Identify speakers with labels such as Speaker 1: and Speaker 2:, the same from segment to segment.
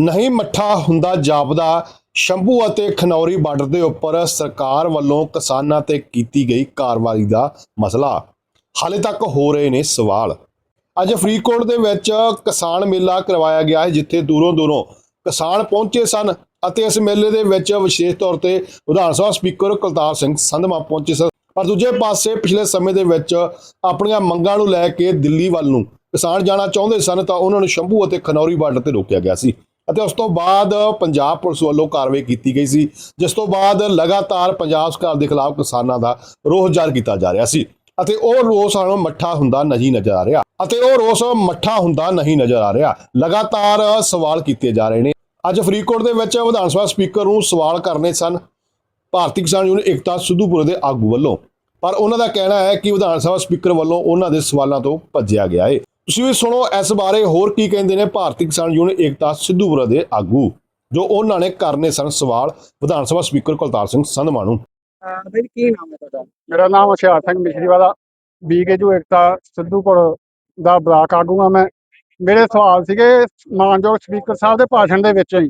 Speaker 1: ਨਹੀਂ ਮੱਠਾ ਹੁੰਦਾ ਜਾਪਦਾ, ਸ਼ੰਭੂ ਅਤੇ ਖਨੌਰੀ ਬਾਰਡਰ ਦੇ ਉੱਪਰ ਸਰਕਾਰ ਵੱਲੋਂ ਕਿਸਾਨਾਂ ਤੇ ਕੀਤੀ ਗਈ ਕਾਰਵਾਈ ਦਾ ਮਸਲਾ। ਹਾਲੇ ਤੱਕ ਹੋ ਰਹੇ ਨੇ ਸਵਾਲ। ਅੱਜ ਫਰੀਦਕੋਟ ਦੇ ਵਿੱਚ ਕਿਸਾਨ ਮੇਲਾ ਕਰਵਾਇਆ ਗਿਆ ਹੈ, ਜਿੱਥੇ ਦੂਰੋਂ ਦੂਰੋਂ ਕਿਸਾਨ ਪਹੁੰਚੇ ਸਨ ਅਤੇ ਇਸ ਮੇਲੇ ਦੇ ਵਿੱਚ ਵਿਸ਼ੇਸ਼ ਤੌਰ ਤੇ ਵਿਧਾਨ ਸਭਾ ਸਪੀਕਰ ਕੁਲਤਾਰ ਸਿੰਘ ਸੰਧਮਾ ਪਹੁੰਚੇ ਸਨ। ਪਰ ਦੂਜੇ ਪਾਸੇ ਪਿਛਲੇ ਸਮੇਂ ਦੇ ਵਿੱਚ ਆਪਣੀਆਂ ਮੰਗਾਂ ਨੂੰ ਲੈ ਕੇ ਦਿੱਲੀ ਵੱਲ ਨੂੰ ਕਿਸਾਨ ਜਾਣਾ ਚਾਹੁੰਦੇ ਸਨ ਤਾਂ ਉਹਨਾਂ ਨੂੰ ਸ਼ੰਭੂ ਅਤੇ ਖਨੌਰੀ ਬਾਰਡਰ ਤੇ ਰੋਕਿਆ ਗਿਆ ਸੀ। ਅਤੇ ਉਸ ਤੋਂ ਬਾਅਦ ਪੰਜਾਬ ਪੁਲਿਸ ਵੱਲੋਂ ਕਾਰਵਾਈ ਕੀਤੀ ਗਈ ਸੀ, ਜਿਸ ਤੋਂ ਬਾਅਦ ਲਗਾਤਾਰ ਪੰਜਾਬ ਸਰਕਾਰ ਦੇ ਖਿਲਾਫ ਕਿਸਾਨਾਂ ਦਾ ਰੋਸ ਜ਼ਾਹਰ ਕੀਤਾ ਜਾ ਰਿਹਾ ਸੀ ਅਤੇ ਉਹ ਰੋਸ ਹੁਣ ਮੱਠਾ ਹੁੰਦਾ ਨਹੀਂ ਨਜ਼ਰ ਆ ਰਿਹਾ ਅਤੇ ਉਹ ਰੋਸ ਮੱਠਾ ਹੁੰਦਾ ਨਹੀਂ ਨਜ਼ਰ ਆ ਰਿਹਾ। ਲਗਾਤਾਰ ਸਵਾਲ ਕੀਤੇ ਜਾ ਰਹੇ ਨੇ। ਅੱਜ ਫਰੀਦਕੋਟ ਦੇ ਵਿੱਚ ਵਿਧਾਨ ਸਭਾ ਸਪੀਕਰ ਨੂੰ ਸਵਾਲ ਕਰਨੇ ਸਨ ਭਾਰਤੀ ਕਿਸਾਨ ਯੂਨੀਅਨ ਏਕਤਾ ਸਿੱਧੂਪੁਰ ਦੇ ਆਗੂ ਵੱਲੋਂ। ਪਰ ਉਹਨਾਂ ਦਾ ਕਹਿਣਾ ਹੈ ਕਿ ਵਿਧਾਨ ਸਭਾ ਸਪੀਕਰ ਵੱਲੋਂ ਉਹਨਾਂ ਦੇ ਸਵਾਲਾਂ ਤੋਂ ਭੱਜਿਆ ਗਿਆ ਹੈ ਤੁਸੀਂ ਵੀ ਸੁਣੋ, ਇਸ ਬਾਰੇ ਹੋਰ ਕੀ ਕਹਿੰਦੇ ਨੇ ਭਾਰਤੀ ਕਿਸਾਨ ਯੂਨੀਅਨ ਏਕਤਾ ਸਿੱਧੂਪੁਰਾ ਦੇ ਆਗੂ, ਜੋ ਉਹਨਾਂ ਨੇ ਕਰਨੇ ਸਨ ਸਵਾਲ ਵਿਧਾਨ ਸਭਾ ਸਪੀਕਰ ਕੁਲਤਾਰ ਸਿੰਘ ਸੰਧਮਾ ਨੂੰ
Speaker 2: ਬਈ, ਕੀ ਨਾਮ ਹੈ ਤੁਹਾਡਾ?
Speaker 3: ਮੇਰਾ ਨਾਮ ਹੁਸ਼ਿਆਰ ਸਿੰਘ ਮਿਸ਼ਰੀ ਵਾਲਾ ਬੀਕੇਜੂ ਏਕਤਾ ਸਿੱਧੂਪੁਰ ਦਾ ਬਲਾਕ ਆਗੂ ਆ ਮੈਂ। ਮੇਰੇ ਸਵਾਲ ਸੀਗੇ ਮਾਨਯੋਗ ਸਪੀਕਰ ਸਾਹਿਬ ਦੇ ਭਾਸ਼ਣ ਦੇ ਵਿੱਚ ਹੀ।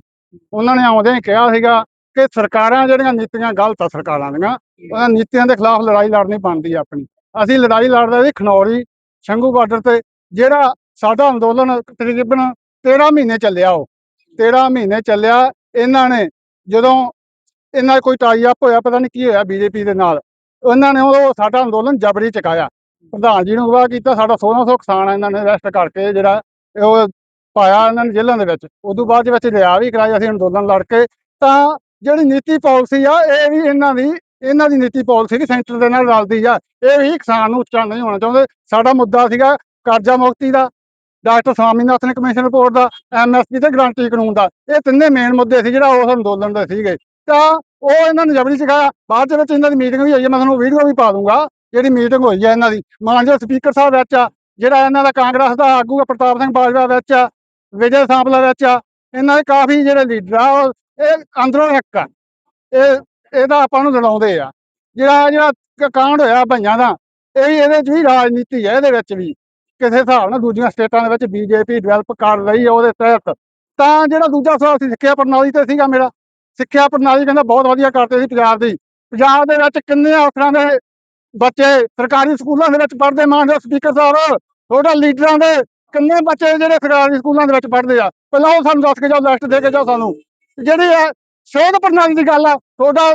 Speaker 3: ਉਹਨਾਂ ਨੇ ਆਉਂਦਿਆਂ ਹੀ ਕਿਹਾ ਸੀਗਾ ਕਿ ਸਰਕਾਰਾਂ ਜਿਹੜੀਆਂ ਨੀਤੀਆਂ ਗਲਤ ਆ ਸਰਕਾਰਾਂ ਦੀਆਂ, ਉਹਨਾਂ ਨੀਤੀਆਂ ਦੇ ਖਿਲਾਫ ਲੜਾਈ ਲੜਨੀ ਬਣਦੀ ਆ ਆਪਣੀ। ਅਸੀਂ ਲੜਾਈ ਲੜਦੇ ਸੀ ਖਨੌਰੀ ਸ਼ੰਭੂ ਬਾਰਡਰ ਤੇ ਜਿਹੜਾ ਸਾਡਾ ਅੰਦੋਲਨ ਤਕਰੀਬਨ 13 ਮਹੀਨੇ ਚੱਲਿਆ ਉਹ। 13 ਮਹੀਨੇ ਚੱਲਿਆ, ਇਹਨਾਂ ਨੇ ਜਦੋਂ ਇਹਨਾਂ ਦਾ ਕੋਈ ਟਾਈ ਅਪ ਹੋਇਆ, ਪਤਾ ਨਹੀਂ ਕੀ ਹੋਇਆ ਬੀਜੇਪੀ ਦੇ ਨਾਲ, ਉਹਨਾਂ ਨੇ ਉਹ ਸਾਡਾ ਅੰਦੋਲਨ ਜਬਰੀ ਚੁਕਾਇਆ ਪ੍ਰਧਾਨ ਜੀ ਨੂੰ ਅਗਵਾ ਕੀਤਾ, ਸਾਡਾ 1600 ਕਿਸਾਨ ਇਹਨਾਂ ਨੇ ਅਰੈਸਟ ਕਰਕੇ ਜਿਹੜਾ ਉਹ ਪਾਇਆ ਇਹਨਾਂ ਨੇ ਜੇਲ੍ਹਾਂ ਦੇ ਵਿੱਚ। ਉਦੋਂ ਬਾਅਦ ਦੇ ਵਿੱਚ ਰਿਆ ਵੀ ਕਰਾਇਆ ਅਸੀਂ ਅੰਦੋਲਨ ਲੜ ਕੇ, ਤਾਂ ਜਿਹੜੀ ਨੀਤੀ ਪਾਲਿਸੀ ਆ, ਇਹ ਵੀ ਇਹਨਾਂ ਦੀ ਇਹਨਾਂ ਦੀ ਨੀਤੀ ਪਾਲਿਸੀ ਵੀ ਸੈਂਟਰ ਦੇ ਨਾਲ ਰਲਦੀ ਆ। ਇਹ ਵੀ ਕਿਸਾਨ ਨੂੰ ਉੱਚਾ ਨਹੀਂ ਹੋਣਾ ਚਾਹੁੰਦੇ। ਸਾਡਾ ਮੁੱਦਾ ਸੀਗਾ ਕਰਜ਼ਾ ਮੁਕਤੀ ਦਾ, ਡਾਕਟਰ ਸਵਾਮੀਨਾਥਨ ਕਮਿਸ਼ਨ ਰਿਪੋਰਟ ਦਾ ਐਮਐਸਪੀ ਤੇ ਗਰੰਟੀ ਕਾਨੂੰਨ ਦਾ, ਇਹ ਤਿੰਨੇ ਮੇਨ ਮੁੱਦੇ ਸੀ ਜਿਹੜਾ ਉਸ ਅੰਦੋਲਨ ਦੇ ਸੀਗੇ। ਤਾਂ ਉਹ ਇਹਨਾਂ ਨੇ ਜਬਰੀ ਸਿਖਾਇਆ, ਬਾਅਦ ਦੇ ਵਿੱਚ ਇਹਨਾਂ ਦੀ ਮੀਟਿੰਗ ਵੀ ਹੋਈ ਹੈ, ਮੈਂ ਤੁਹਾਨੂੰ ਵੀਡੀਓ ਵੀ ਪਾ ਦੂੰਗਾ, ਜਿਹੜੀ ਮੀਟਿੰਗ ਹੋਈ ਹੈ ਇਹਨਾਂ ਦੀ। ਮਾਨਯੋਗ ਸਪੀਕਰ ਸਾਹਿਬ ਵਿੱਚ ਆ, ਜਿਹੜਾ ਇਹਨਾਂ ਦਾ ਕਾਂਗਰਸ ਦਾ ਆਗੂ ਆ, ਪ੍ਰਤਾਪ ਸਿੰਘ ਬਾਜਵਾ ਵਿੱਚ ਆ, ਵਿਜੇ ਸਾਂਪਲਾ ਵਿੱਚ ਆ, ਇਹਨਾਂ ਦੇ ਕਾਫੀ ਜਿਹੜੇ ਲੀਡਰ ਆ, ਉਹ ਇਹ ਅੰਦਰੋਂ ਇੱਕ ਆ। ਇਹ, ਇਹਦਾ ਆਪਾਂ ਨੂੰ ਲੜਾਉਂਦੇ ਆ। ਜਿਹੜਾ ਜਿਹੜਾ ਕਾਂਡ ਹੋਇਆ ਭਈਆਂ ਦਾ, ਇਹ ਇਹਦੇ 'ਚ ਵੀ ਰਾਜਨੀਤੀ ਹੈ, ਇਹਦੇ ਵਿੱਚ ਵੀ। ਕਿਸੇ ਹਿਸਾਬ ਨਾਲ ਦੂਜੀਆਂ ਸਟੇਟਾਂ ਦੇ ਵਿੱਚ ਬੀਜੇਪੀ ਡਿਵੈਲਪ ਕਰ ਰਹੀ ਹੈ ਉਹਦੇ ਤਹਿਤ, ਤਾਂ ਜਿਹੜਾ ਦੂਜਾ ਸਵਾਲ ਸੀ ਸਿੱਖਿਆ ਪ੍ਰਣਾਲੀ ਤੇ ਸੀਗਾ ਮੇਰਾ। ਸਿੱਖਿਆ ਪ੍ਰਣਾਲੀ ਕਹਿੰਦਾ ਬਹੁਤ ਵਧੀਆ ਕਰਦੇ ਸੀ ਪੰਜਾਬ ਦੀ। ਪੰਜਾਬ ਦੇ ਵਿੱਚ ਕਿੰਨੇ ਅਫਸਰਾਂ ਦੇ ਬੱਚੇ ਸਰਕਾਰੀ ਸਕੂਲਾਂ ਦੇ ਵਿੱਚ ਪੜ੍ਹਦੇ ਮਾਨਯੋਗ ਸਪੀਕਰ ਸਾਹਿਬ, ਤੁਹਾਡਾ ਲੀਡਰਾਂ ਦੇ ਕਿੰਨੇ ਬੱਚੇ ਜਿਹੜੇ ਸਰਕਾਰੀ ਸਕੂਲਾਂ ਦੇ ਵਿੱਚ ਪੜ੍ਹਦੇ ਆ। ਪਹਿਲਾਂ ਉਹ ਸਾਨੂੰ ਦੱਸ ਕੇ ਜਾਓ ਲਿਸਟ ਦੇ ਕੇ ਜਾਓ ਸਾਨੂੰ। ਜਿਹੜੀ ਹੈ ਸਿਹਤ ਪ੍ਰਣਾਲੀ ਦੀ ਗੱਲ ਆ, ਤੁਹਾਡਾ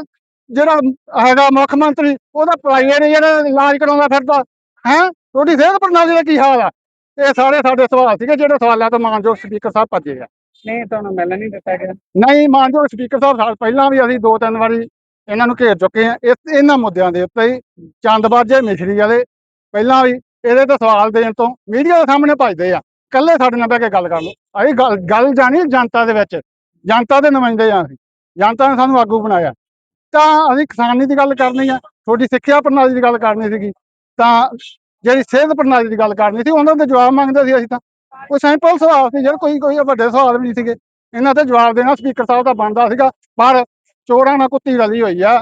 Speaker 3: ਜਿਹੜਾ ਹੈਗਾ ਮੁੱਖ ਮੰਤਰੀ, ਉਹਦਾ ਪ੍ਰਾਈਵੇਟ ਜਿਹੜਾ ਇਲਾਜ ਕਰਾਉਂਦਾ ਫਿਰਦਾ, ਹੈ? ਤੁਹਾਡੀ ਸਿਹਤ ਪ੍ਰਣਾਲੀ ਦਾ ਕੀ ਹਾਲ ਆ? ਇਹ ਸਾਰੇ ਸਾਡੇ ਸਵਾਲ ਸੀਗੇ ਜਿਹੜੇ ਸਵਾਲਾਂ ਤੋਂ ਮਾਨਯੋਗ ਸਪੀਕਰ ਸਾਹਿਬ ਭੱਜੇ ਆ।
Speaker 2: ਨਹੀਂ ਤੁਹਾਨੂੰ ਮਿਲਣ ਨਹੀਂ ਦਿੱਤਾ ਗਿਆ।
Speaker 3: ਨਹੀਂ ਮਾਨਯੋਗ ਸਪੀਕਰ ਸਾਹਿਬ ਸਾਲ ਪਹਿਲਾਂ ਵੀ ਅਸੀਂ ਦੋ ਤਿੰਨ ਵਾਰੀ ਇਹਨਾਂ ਨੂੰ ਘੇਰ ਚੁੱਕੇ ਆ। ਇਸ ਇਹਨਾਂ ਮੁੱਦਿਆਂ ਦੇ ਉੱਤੇ ਹੀ ਚੰਦਬਾਜੇ ਮਿਸ਼ਰੀ ਵਾਲੇ ਪਹਿਲਾਂ ਵੀ ਇਹਦੇ ਤੇ ਸਵਾਲ ਦੇਣ ਤੋਂ ਮੀਡੀਆ ਦੇ ਸਾਹਮਣੇ ਭੱਜਦੇ ਆ। ਕੱਲੇ ਸਾਡੇ ਨਾਲ ਬਹਿ ਕੇ ਗੱਲ ਕਰ ਲਓ। ਅਸੀਂ ਗੱਲ ਗੱਲ ਜਾਣੀ ਜਨਤਾ ਦੇ ਵਿੱਚ। ਜਨਤਾ ਦੇ ਨੁਮਾਇੰਦੇ ਆ ਅਸੀਂ। ਜਨਤਾ ਨੇ ਸਾਨੂੰ ਆਗੂ ਬਣਾਇਆ। ਤਾਂ ਅਸੀਂ ਕਿਸਾਨੀ ਦੀ ਗੱਲ ਕਰਨੀ ਆ। ਤੁਹਾਡੀ ਸਿੱਖਿਆ ਪ੍ਰਣਾਲੀ ਦੀ ਗੱਲ ਕਰਨੀ ਸੀਗੀ। ਤਾਂ ਜਿਹੜੀ ਸਿਹਤ ਪ੍ਰਣਾਲੀ ਦੀ ਗੱਲ ਕਰਨੀ ਸੀ, ਉਹਨਾਂ ਦੇ ਜਵਾਬ ਮੰਗਦੇ ਸੀ ਅਸੀਂ ਤਾਂ। ਕੋਈ ਸਿੰਪਲ ਸਵਾਲ ਸੀ, ਯਾਰ ਕੋਈ ਕੋਈ ਵੱਡੇ ਸਵਾਲ ਵੀ ਨਹੀਂ ਸੀਗੇ। ਇਹਨਾਂ ਤੇ ਜਵਾਬ ਦੇਣਾ ਸਪੀਕਰ ਸਾਹਿਬ ਦਾ ਬਣਦਾ ਸੀਗਾ, ਪਰ ਚੋਰਾਂ ਨਾਲ ਕੁੱਤੀ ਰਲੀ ਹੋਈ ਆ,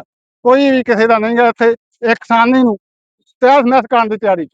Speaker 3: ਕੋਈ ਵੀ ਕਿਸੇ ਦਾ ਨਹੀਂ ਗਾ ਇੱਥੇ, ਇਹ ਕਿਸਾਨੀ ਨੂੰ ਤਹਿਸ ਨਹਿਸ ਕਰਨ ਦੀ ਤਿਆਰੀ